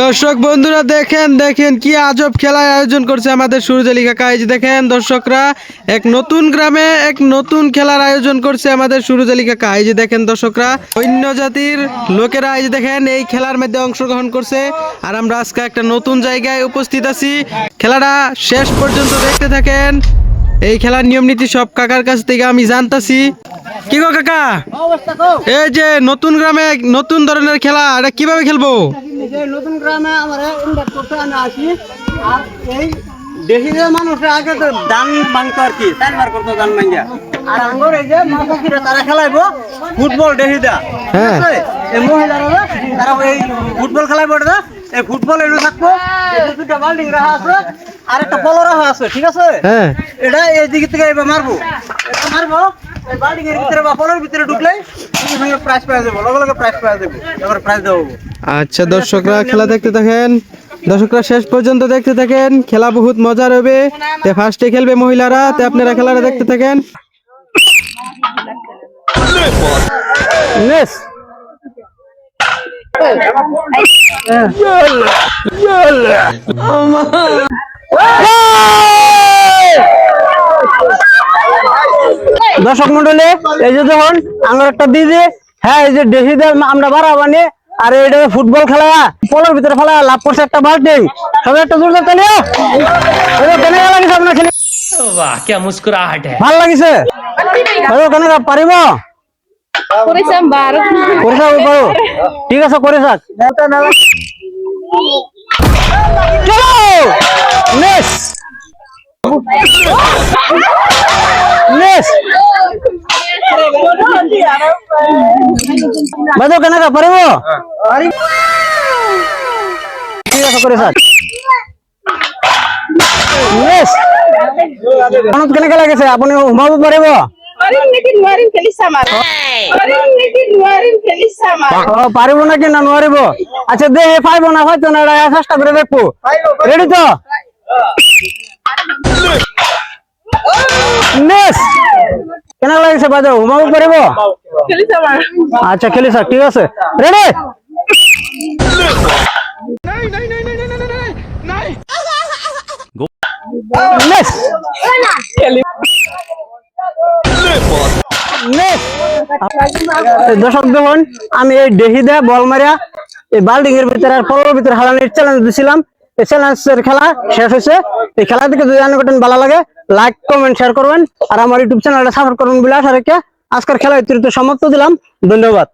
দর্শক বন্ধুরা, দেখেন দেখেন কি আজব খেলায় আয়োজন করছে আমাদের সুরজ আলী কাকা দেখেন দর্শকরা, এক নতুন গ্রামে এক নতুন খেলার আয়োজন করছে আমাদের সুরজ আলী কাকা দেখেন দর্শকরা, অন্য জাতির লোকেরা এই দেখেন, এই খেলার মধ্যে অংশগ্রহণ করছে। আর আমরা আজকে একটা নতুন জায়গায় উপস্থিত আছি। খেলাটা শেষ পর্যন্ত দেখতে থাকেন। এই খেলার নিয়ম নীতি সব কাকার কাছ থেকে আমি জানতাছি। কি গো কাকা? এই যে নতুন গ্রামে নতুন ধরনের খেলা এটা কীভাবে খেলব? নতুন গ্রামে আমরা ইনভাইট করতে আমি আসি। আর এই দেশি যে মানুষের আগে তো দান ভাঙতো আর কি চারবার করতো দান ভাঙ্গা আর আঙ্গর এই যে মাথাকিরা তারা খেলাইবো ফুটবল দেহিদা হ্যাঁ। এই মহিলারা তারা এই ফুটবল খেলাইবো এটা এই ফুটবল এনে থাকব দুটা বাল্টিং রাখা আছে। আর একটা পলো রাখা আছে ঠিক আছে? হ্যাঁ। এটা এই দিক থেকে এবার মারবো। এটা মারবো আচ্ছা দর্শকরা খেলা দেখতে থাকেন। দর্শকরা শেষ পর্যন্ত দেখতে থাকেন। খেলা বহুত মজার হবে তে ফার্স্টে খেলবে মহিলারা তে আপনারা খেলাটা দেখতে থাকেন। নেস। দর্শক মন্ডলে এই যে যখন আমার একটা দিয়ে হ্যাঁ এই যে দেশি আমরা বাড়া বানিয়ে আর এটা ফুটবল খেলা পোলার ভিতরে ফেলা লাভ করছে একটা বাল্টিং সবাই একটা জোরদার তালিয়া কেন লাগিস আপনার খেলে ভালো লাগিছে? আৰু কেনেকুৱা পাৰিব? কৰি ঠিক আছে কৰি চাওক ke sama. Orang lagi ngeluarin ke sama. ও পারিব নাকি না নোৱাৰিব? আচ্ছা দে পাইব না হয়তো না এটা চেষ্টা করে দেখব রেডি তো? নেস কেন লাগিছে বাজাও ঘুমাব পাৰিব. আচ্ছা খেলি স্যার ঠিক আছে। রেডি? নেস নেস দর্শক দেখুন আমি এই ডেহিদা বল মারিয়া এই বাল্ডিং এর ভিতরে আর পরের ভিতরে হালানির চ্যালেঞ্জ দিছিলাম। এই চ্যালেঞ্জের খেলা শেষ হয়েছে। এই খেলা থেকে যদি আনে করেন ভালো লাগে লাইক কমেন্ট শেয়ার করবেন। আর আমার ইউটিউব চ্যানেলটা সাপোর্ট করবেন বলে আশা রেখে আজকের খেলা তৃতীয় সমাপ্ত দিলাম ধন্যবাদ।